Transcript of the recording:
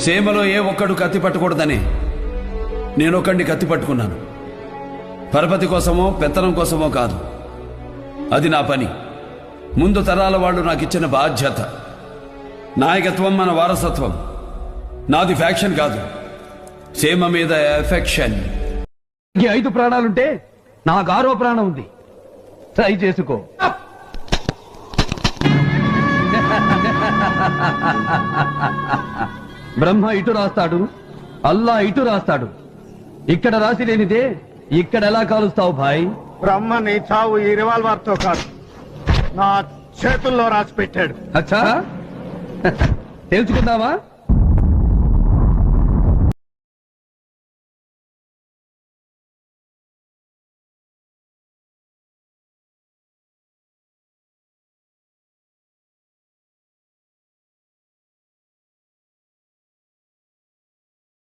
సీమలో ఏ ఒక్కడు కత్తి పట్టకూడదని నేనొక్కడిని కత్తి పట్టుకున్నాను. పరపతి కోసమో పెత్తనం కోసమో కాదు. అది నా పని. ముందు తరాల వాళ్ళు నాకు ఇచ్చిన బాధ్యత. నాయకత్వం మన వారసత్వం. నాది ఫ్యాక్షన్ కాదు. సీమ మీద ఎఫెక్షన్. ఈ ఐదు ప్రాణాలుంటే నాకు ఆరో ప్రాణం ఉంది. ట్రై చేసుకో. బ్రహ్మ ఇటు రాస్తాడు అల్లా ఇటు రాస్తాడు. ఇక్కడ రాసి లేనిదే ఇక్కడ ఎలా కాలుస్తావు భాయ్? బ్రహ్మ నీ చావు ఈ రివాల్వర్తో కాదు నా చేతుల్లో రాసి పెట్టాడు అచ్చా తెలుసుకుందావా